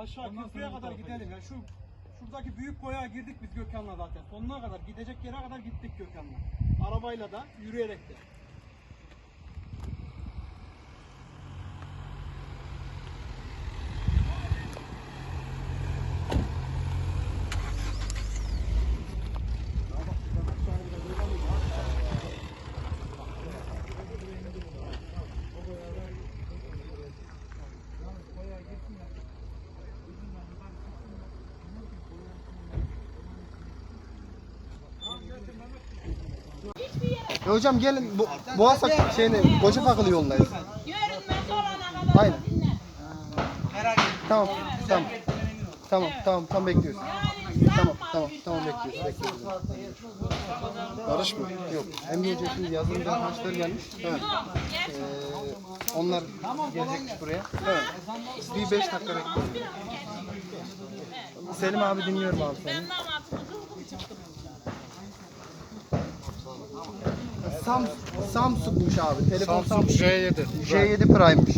Aşağı köprüye kadar gidelim ya. Şu şuradaki büyük koya girdik biz Gökhan'la zaten. Sonuna kadar gidecek yere kadar gittik Gökhan'la. Arabayla da yürüyerek de. E hocam gelin bu, Boğazak şeyini Koca Fakılı yolundayız. Görünmez olana kadar Aynen. dinle. Tamam tamam. Tamam tamam tamam bekliyoruz. Yani Tamam sanma tamam bir tamam daha. bekliyoruz bekliyoruz. Barış mı? Yok. Emniyet şimdi yazılımcı arkadaşlar gelmiş. Evet. Ee, onlar gelecekmiş buraya. Evet. Bir beş dakika bekliyoruz. Selim abi dinliyorum abi seni. Ben Sam Samsung'muş abi. Telefon Samsung J7. J7 Prime'miş.